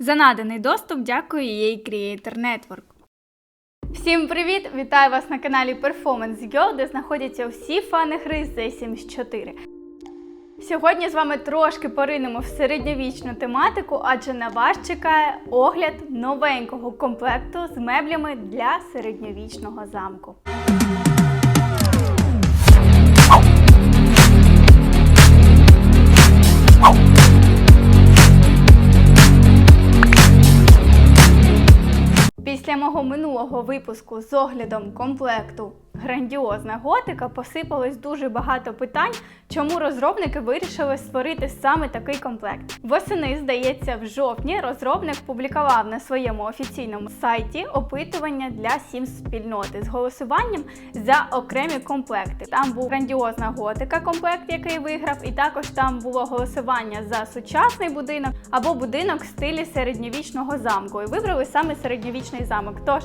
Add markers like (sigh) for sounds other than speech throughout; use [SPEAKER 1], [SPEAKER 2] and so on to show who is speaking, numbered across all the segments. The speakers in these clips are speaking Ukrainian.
[SPEAKER 1] За наданий доступ дякую EA Creator Network. Всім привіт! Вітаю вас на каналі Performance Girl, де знаходяться всі фани гри The Sims 4. Сьогодні з вами трошки поринемо в середньовічну тематику, адже на вас чекає огляд новенького комплекту з меблями для середньовічного замку. Після мого минулого випуску з оглядом комплекту Грандіозна готика посипалось дуже багато питань, чому розробники вирішили створити саме такий комплект. Восени, здається, в жовтні розробник публікував на своєму офіційному сайті опитування для сім спільноти з голосуванням за окремі комплекти. Там був грандіозна готика, комплект, який виграв, і також там було голосування за сучасний будинок або будинок в стилі середньовічного замку. І вибрали саме середньовічний замок. Тож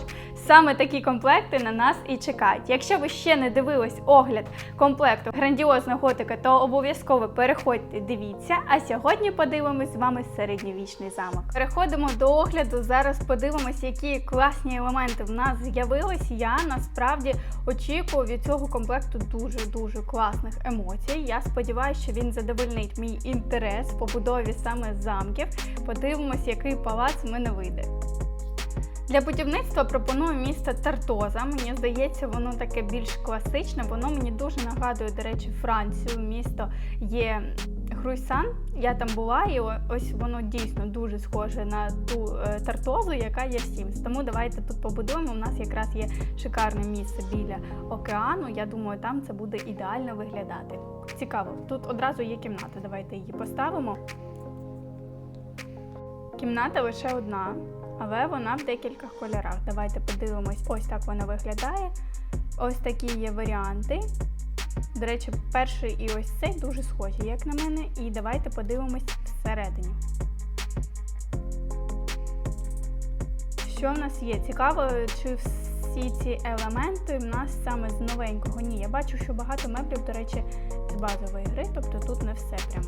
[SPEAKER 1] саме такі комплекти на нас і чекають. Якщо ви ще не дивились огляд комплекту грандіозна готика, то обов'язково переходьте, дивіться. А сьогодні подивимось з вами середньовічний замок. Переходимо до огляду. Зараз подивимось, які класні елементи в нас з'явились. Я насправді очікую від цього комплекту дуже дуже класних емоцій. Я сподіваюся, що він задовольнить мій інтерес побудові саме замків. Подивимось, який палац в мене вийде. Для будівництва пропоную місто Тартоза. Мені здається, воно таке більш класичне. Воно мені дуже нагадує, до речі, Францію. Місто є Груйсан. Я там була, і ось воно дійсно дуже схоже на ту е, Тартозу, яка є в Сімс. Тому давайте тут побудуємо. У нас якраз є шикарне місце біля океану. Я думаю, там це буде ідеально виглядати. Цікаво, тут одразу є кімната. Давайте її поставимо. Кімната лише одна але вона в декількох кольорах. Давайте подивимось, ось так вона виглядає. Ось такі є варіанти. До речі, перший і ось цей дуже схожі, як на мене. І давайте подивимось всередині. Що в нас є? Цікаво, чи всі ці елементи в нас саме з новенького. Ні, я бачу, що багато меблів, до речі, з базової гри, тобто тут не все прям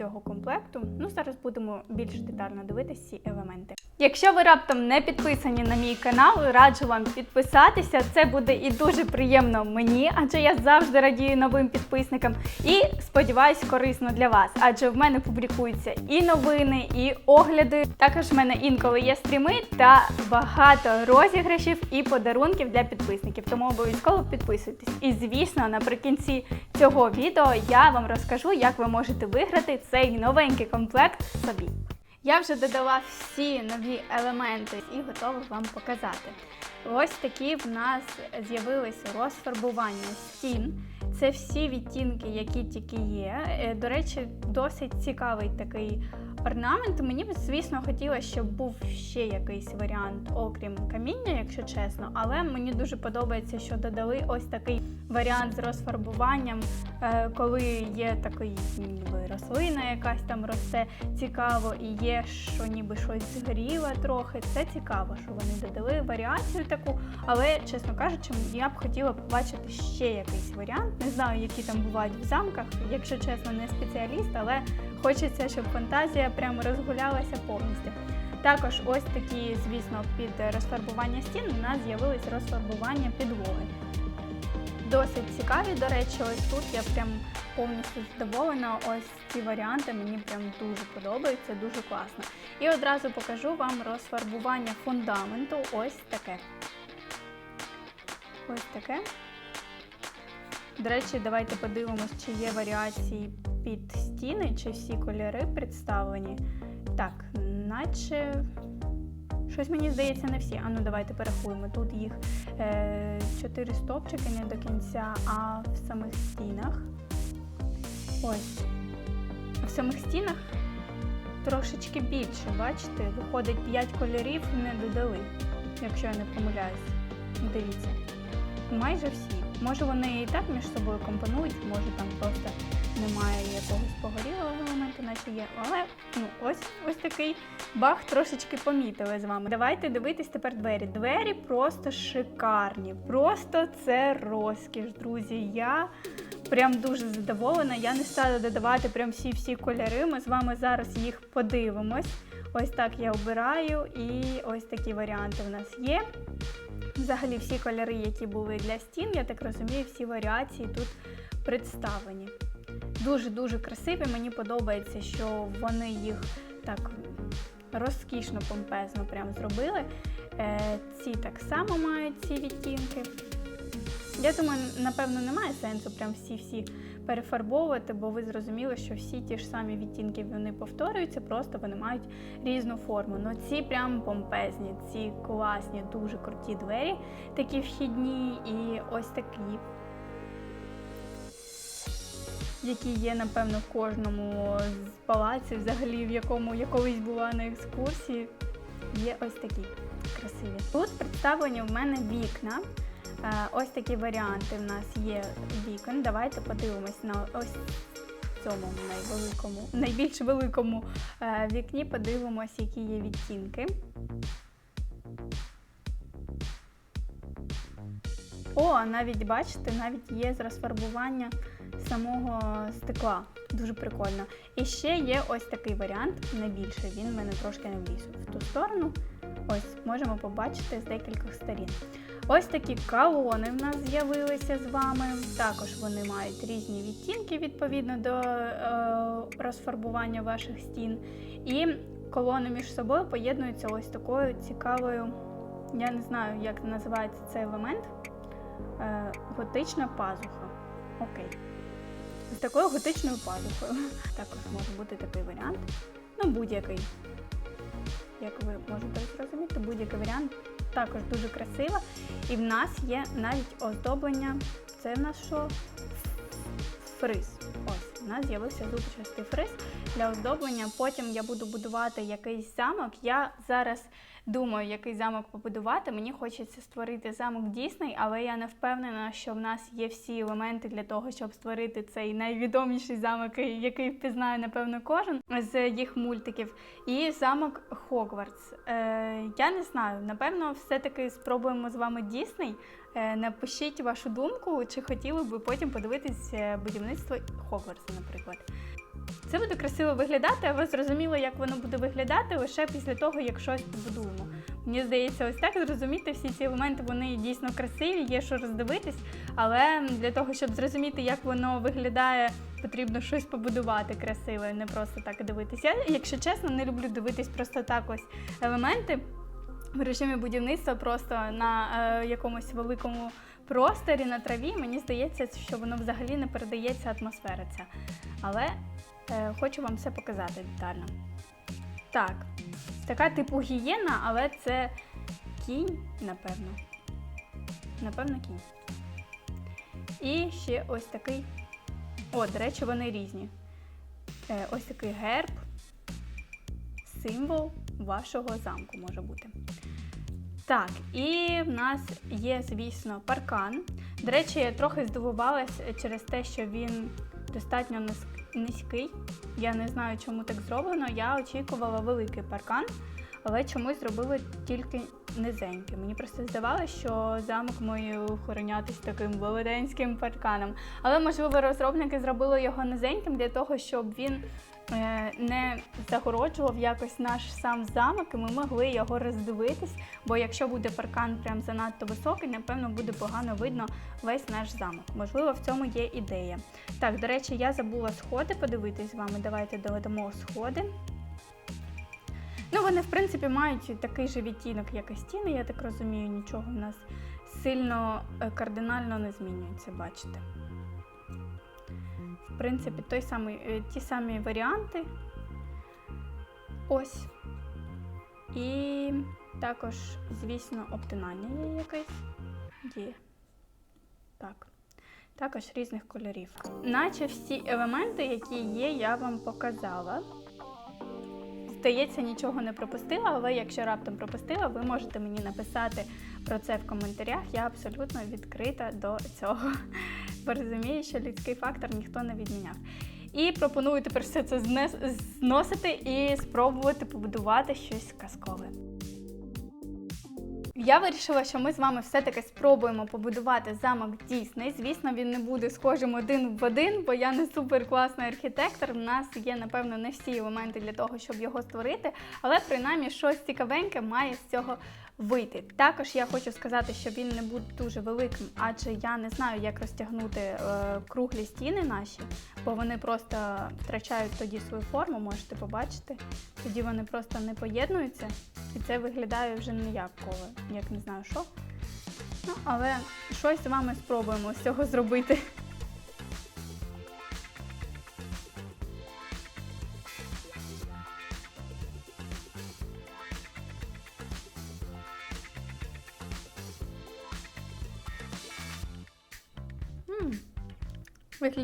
[SPEAKER 1] цього комплекту. Ну, зараз будемо більш детально дивитися ці елементи. Якщо ви раптом не підписані на мій канал, раджу вам підписатися. Це буде і дуже приємно мені, адже я завжди радію новим підписникам. І сподіваюсь, корисно для вас. Адже в мене публікуються і новини, і огляди. Також в мене інколи є стріми та багато розіграшів і подарунків для підписників. Тому обов'язково підписуйтесь. І звісно, наприкінці цього відео я вам розкажу, як ви можете виграти цей новенький комплект собі. Я вже додала всі нові елементи і готова вам показати. Ось такі в нас з'явилися розфарбування стін. Це всі відтінки, які тільки є. Е, До речі, досить цікавий такий орнамент. Мені б, звісно, хотілося, щоб був ще якийсь варіант, окрім каміння, якщо чесно. Але мені дуже подобається, що додали ось такий варіант з розфарбуванням, е, коли є такий ніби рослина, якась там росте цікаво, і є, що ніби щось згоріло трохи. Це цікаво, що вони додали варіацію таку. Але, чесно кажучи, я б хотіла побачити ще якийсь варіант. Не знаю, які там бувають в замках, якщо чесно, не спеціаліст, але хочеться, щоб фантазія прямо розгулялася повністю. Також ось такі, звісно, під розфарбування стін у нас з'явились розфарбування підлоги. Досить цікаві, до речі, ось тут я прям повністю задоволена. Ось ці варіанти мені прям дуже подобаються, дуже класно. І одразу покажу вам розфарбування фундаменту. Ось таке. Ось таке. До речі, давайте подивимось, чи є варіації під стіни, чи всі кольори представлені. Так, наче. Щось мені здається, не всі. Ану, давайте порахуємо. Тут їх е, 4 стовпчики не до кінця, а в самих стінах. Ось. В самих стінах трошечки більше, бачите? Виходить 5 кольорів не додали, якщо я не помиляюсь. Дивіться. Майже всі. Може вони і так між собою компонують, може там просто немає якогось погорілого елементу, наче є. Але ну, ось ось такий баг трошечки помітили з вами. Давайте дивитись тепер двері. Двері просто шикарні. Просто це розкіш, друзі. Я прям дуже задоволена. Я не стала додавати прям всі-всі кольори. Ми з вами зараз їх подивимось. Ось так я обираю, і ось такі варіанти в нас є. Взагалі, всі кольори, які були для стін, я так розумію, всі варіації тут представлені. Дуже-дуже красиві. Мені подобається, що вони їх так розкішно, помпезно прям зробили. Е, ці так само мають ці відтінки. Я думаю, напевно, немає сенсу прям всі-всі перефарбовувати, бо ви зрозуміли, що всі ті ж самі відтінки вони повторюються, просто вони мають різну форму. Ну ці прям помпезні, ці класні, дуже круті двері, такі вхідні, і ось такі, які є, напевно, в кожному з палаців, взагалі, в якому я була на екскурсії. Є ось такі красиві. Тут представлені в мене вікна. Ось такі варіанти в нас є вікон. Давайте подивимось на ось цьому найвеликому, найбільш великому е, вікні. Подивимось, які є відтінки. О, навіть бачите, навіть є з розфарбування самого стекла. Дуже прикольно. І ще є ось такий варіант, найбільший. Він в мене трошки не вліз в ту сторону. Ось можемо побачити з декількох сторін. Ось такі колони в нас з'явилися з вами. Також вони мають різні відтінки відповідно до е, розфарбування ваших стін. І колони між собою поєднуються ось такою цікавою, я не знаю, як називається цей елемент. Е, готична пазуха. Окей. З такою готичною пазухою. (laughs) Також може бути такий варіант. Ну, будь-який. Як ви можете зрозуміти, будь-який варіант також дуже красиво. І в нас є навіть оздоблення. Це в нас що? Фриз. Ось, у нас з'явився зубчастий фриз для оздоблення. Потім я буду будувати якийсь замок. Я зараз думаю, який замок побудувати. Мені хочеться створити замок Дісней, але я не впевнена, що в нас є всі елементи для того, щоб створити цей найвідоміший замок, який впізнає, напевно, кожен з їх мультиків. І замок Хогвартс. Е, я не знаю, напевно, все-таки спробуємо з вами Дісней. Е, Напишіть вашу думку, чи хотіли би потім подивитись е, будівництво Хогвартса, наприклад. Це буде красиво виглядати, а ви зрозуміли, як воно буде виглядати лише після того, як щось побудуємо. Мені здається, ось так зрозуміти всі ці елементи, вони дійсно красиві, є що роздивитись, але для того, щоб зрозуміти, як воно виглядає, потрібно щось побудувати красиве, не просто так дивитися. Я, якщо чесно, не люблю дивитись просто так ось елементи в режимі будівництва, просто на е, якомусь великому просторі на траві. Мені здається, що воно взагалі не передається атмосфера ця. Але е, хочу вам все показати детально. Так, така типу гієна, але це кінь, напевно. Напевно, кінь. І ще ось такий. О, до речі, вони різні. Е, ось такий герб, символ вашого замку може бути. Так, і в нас є, звісно, паркан. До речі, я трохи здивувалась через те, що він достатньо низький. Я не знаю, чому так зроблено. Я очікувала великий паркан, але чомусь зробили тільки низенький. Мені просто здавалося, що замок має охоронятись таким велетенським парканом. Але, можливо, розробники зробили його низеньким для того, щоб він е, не загороджував якось наш сам замок, і ми могли його роздивитись. Бо якщо буде паркан прям занадто високий, напевно, буде погано видно весь наш замок. Можливо, в цьому є ідея. Так, до речі, я забула сходи подивитись з вами. Давайте доведемо сходи. Ну, вони, в принципі, мають такий же відтінок, як і стіни, я так розумію, нічого в нас сильно е, кардинально не змінюється, бачите. В принципі, той самий, е, ті самі варіанти. Ось. І також, звісно, обтинання є якесь. Є. Так. Також різних кольорів. Наче всі елементи, які є, я вам показала. Здається, нічого не пропустила, але якщо раптом пропустила, ви можете мені написати про це в коментарях. Я абсолютно відкрита до цього. (laughs) Бо розумію, що людський фактор ніхто не відміняв. І пропоную тепер все це зносити і спробувати побудувати щось казкове. Я вирішила, що ми з вами все-таки спробуємо побудувати замок Дісней. Звісно, він не буде схожим один в один, бо я не супер класний архітектор. У нас є, напевно, не всі елементи для того, щоб його створити, але принаймні щось цікавеньке має з цього вийти. Також я хочу сказати, що він не буде дуже великим, адже я не знаю, як розтягнути е, круглі стіни наші, бо вони просто втрачають тоді свою форму, можете побачити. Тоді вони просто не поєднуються, і це виглядає вже ніяково, як не знаю що. Ну, але щось з вами спробуємо з цього зробити.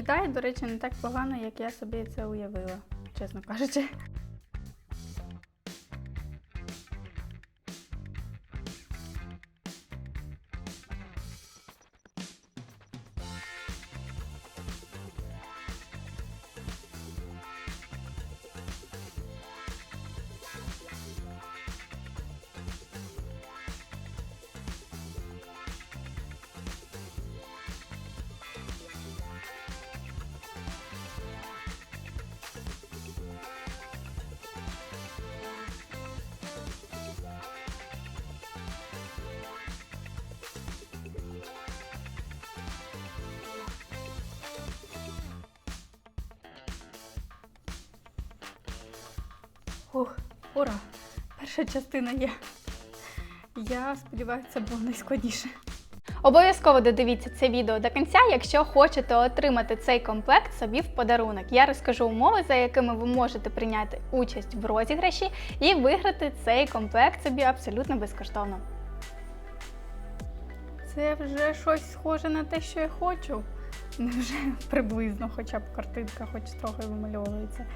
[SPEAKER 1] Виглядає, до речі, не так погано, як я собі це уявила, чесно кажучи. Ух, ура! Перша частина є. Я сподіваюся, це було найскладніше. Обов'язково додивіться це відео до кінця, якщо хочете отримати цей комплект собі в подарунок. Я розкажу умови, за якими ви можете прийняти участь в розіграші і виграти цей комплект собі абсолютно безкоштовно. Це вже щось схоже на те, що я хочу. Невже приблизно, хоча б картинка, хоч трохи вимальовується.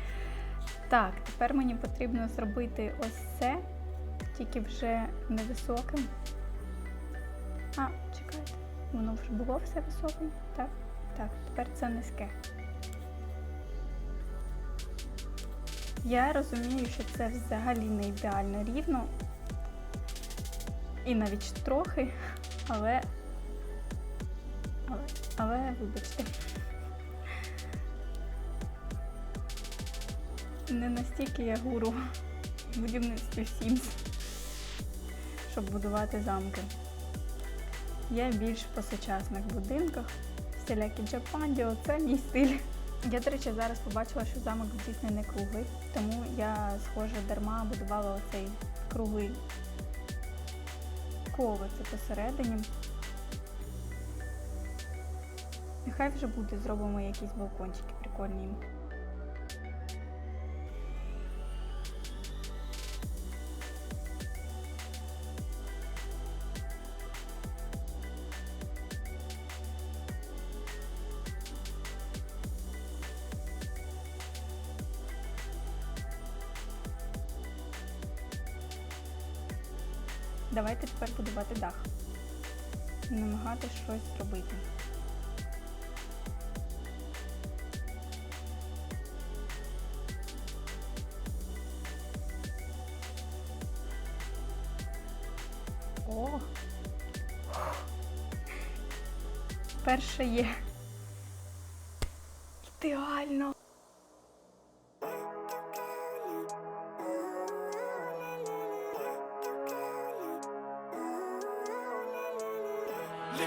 [SPEAKER 1] Так, тепер мені потрібно зробити ось це, тільки вже невисоким. А, чекайте, воно вже було все високим. Так, так, тепер це низьке. Я розумію, що це взагалі не ідеально рівно. І навіть трохи, але. Але, але вибачте. Не настільки я гуру в будівництві Sims, щоб будувати замки. Я більш по сучасних будинках, всілякі Джапандіо, це мій стиль. Я, до речі, зараз побачила, що замок дійсно не круглий, тому я, схоже, дарма будувала оцей круглий коло це посередині. Нехай вже буде, зробимо якісь балкончики прикольні. Давайте тепер будувати дах. Намагати щось зробити. О! Перше є.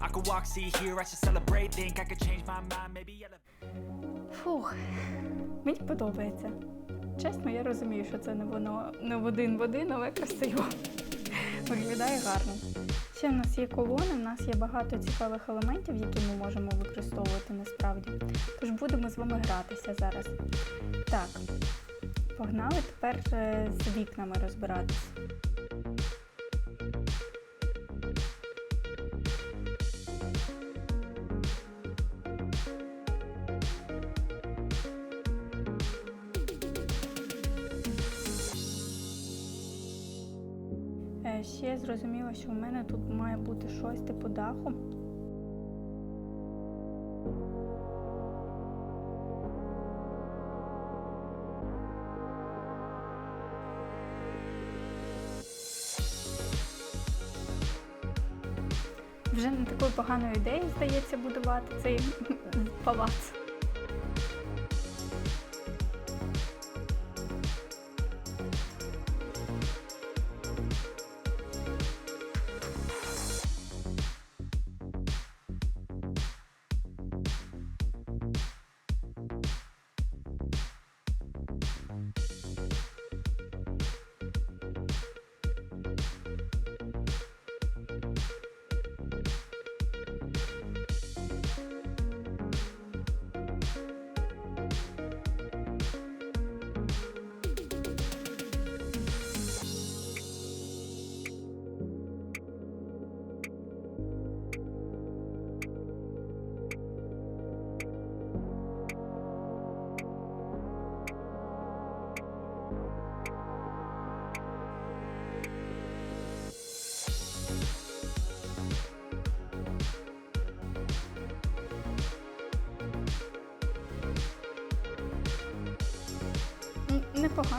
[SPEAKER 2] I could walk, see, hear, I should celebrate. Think I could change my mind, maybe.
[SPEAKER 1] Фух, мені подобається. Чесно, я розумію, що це не воно не в один в один, але красиво. Виглядає гарно. Ще в нас є колони, в нас є багато цікавих елементів, які ми можемо використовувати насправді. Тож будемо з вами гратися зараз. Так, Погнали тепер е, з вікнами розбиратись. Ще зрозуміла, що у мене тут має бути щось типу даху. Вже не такою поганою ідеєю здається будувати цей (laughs) палац.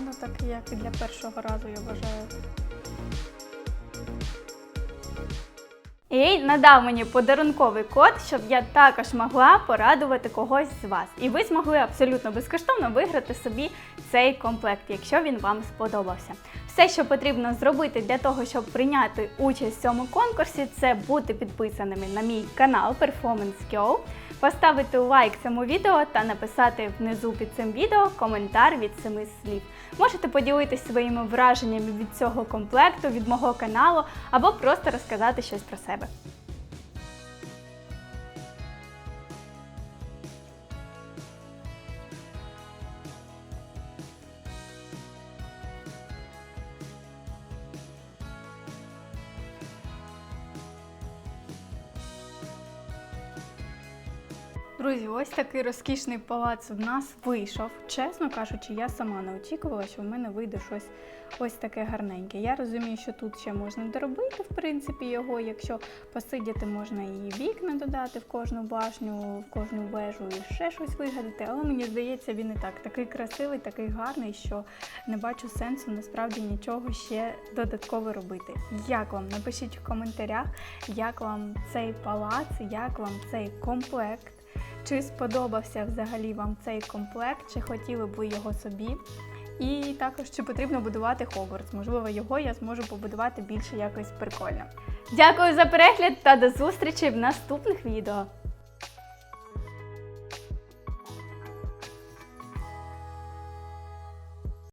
[SPEAKER 1] Непогано, так як і для першого разу, я вважаю. Ей надав мені подарунковий код, щоб я також могла порадувати когось з вас. І ви змогли абсолютно безкоштовно виграти собі цей комплект, якщо він вам сподобався. Все, що потрібно зробити для того, щоб прийняти участь в цьому конкурсі, це бути підписаними на мій канал Performance Girl, поставити лайк цьому відео та написати внизу під цим відео коментар від семи слів. Можете поділитися своїми враженнями від цього комплекту, від мого каналу, або просто розказати щось про себе. Друзі, ось такий розкішний палац в нас вийшов. Чесно кажучи, я сама не очікувала, що в мене вийде щось ось таке гарненьке. Я розумію, що тут ще можна доробити, в принципі, його. Якщо посидіти, можна і вікна додати в кожну башню, в кожну вежу і ще щось вигадати. Але мені здається, він і так такий красивий, такий гарний, що не бачу сенсу насправді нічого ще додатково робити. Як вам? Напишіть в коментарях, як вам цей палац, як вам цей комплект. Чи сподобався взагалі вам цей комплект, чи хотіли б ви його собі? І також чи потрібно будувати Хогвартс. Можливо, його я зможу побудувати більше якось прикольно. Дякую за перегляд та до зустрічі в наступних відео.